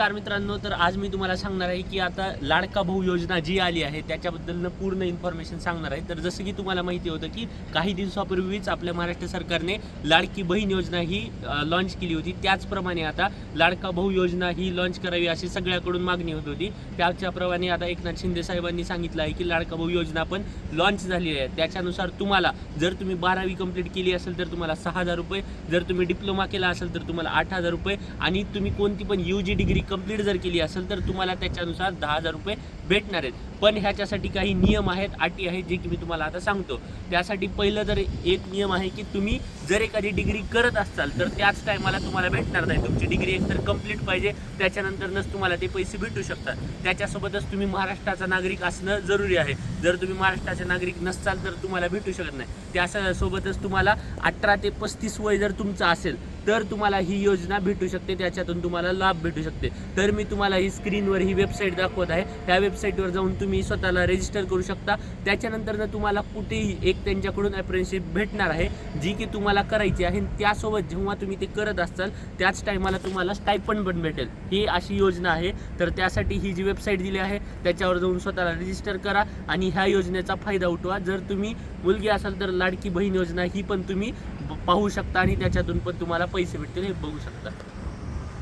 नमस्कार मित्रांनो तर आज मी तुम्हाला सांगणार आहे की आता लाडका भाऊ योजना जी आली आहे त्याच्याबद्दल पूर्ण इन्फॉर्मेशन सांगणार आहे. तर जसं की तुम्हाला माहिती होतं की काही दिवसापूर्वीच आपल्या महाराष्ट्र सरकारने लाडकी बहीण योजना ही लॉन्च केली होती. त्याचप्रमाणे आता लाडका भाऊ योजना ही लॉन्च करावी अशी सगळ्याकडून मागणी होत होती. त्याच्याप्रमाणे आता एकनाथ शिंदे साहेबांनी सांगितलं आहे की लाडका भाऊ योजना पण लॉन्च झाली आहे. त्याच्यानुसार तुम्हाला जर तुम्ही बारावी कंप्लीट केली असेल तर तुम्हाला सहा हजार रुपये जर तुम्ही डिप्लोमा केला असेल तर तुम्हाला आठ हजार रुपये आणि तुम्ही कोणती पण यू जी डिग्री कंप्लीट जर केली असेल तर तुम्हाला त्याच्यानुसार दहा हजार रुपये भेटणार आहेत. पण ह्याच्यासाठी काही नियम आहेत अटी आहेत जे की मी तुम्हाला आता सांगतो. त्यासाठी पहिलं तर एक नियम आहे की तुम्ही जर एखादी डिग्री करत असाल तर त्याच टायमाला तुम्हाला भेटणार नाही. तुमची डिग्री एकतर कंप्लीट पाहिजे त्याच्यानंतरच तुम्हाला ते पैसे भेटू शकतात. त्याच्यासोबतच तुम्ही महाराष्ट्राचा नागरिक असणं जरुरी आहे. जर तुम्ही महाराष्ट्राचे नागरिक नसाल तर तुम्हाला भेटू शकत नाही. त्या सोबतच तुम्हाला अठरा ते पस्तीस वय जर तुमचं असेल तर तुम्हाला ही योजना भेटू शकते. त्याच्यातून तुम्हाला लाभ भेटू शकते. तर मी तुम्हाला ही स्क्रीनवर ही वेबसाईट दाखवत आहे. त्या वेबसाईटवर जाऊन तुम्ही तुम्ही स्वतःला रजिस्टर करू शकता. त्याच्यानंतरनं तुम्हाला कुठेही एक त्यांच्याकडून अप्रेंशिप भेटणार आहे. जी की तुम्हाला करायची आहे आणि त्यासोबत जेव्हा तुम्ही ते करत असाल त्याच टायमाला तुम्हाला स्टायपन पण भेटेल. ही अशी योजना आहे. तर त्यासाठी ही जी वेबसाईट दिली आहे त्याच्यावर जाऊन स्वतःला रजिस्टर करा आणि ह्या योजनेचा फायदा उठवा. जर तुम्ही मुलगी असाल तर लाडकी बहीण योजना ही पण तुम्ही पाहू शकता आणि त्याच्यातून पण तुम्हाला पैसे भेटतील हे बघू शकता.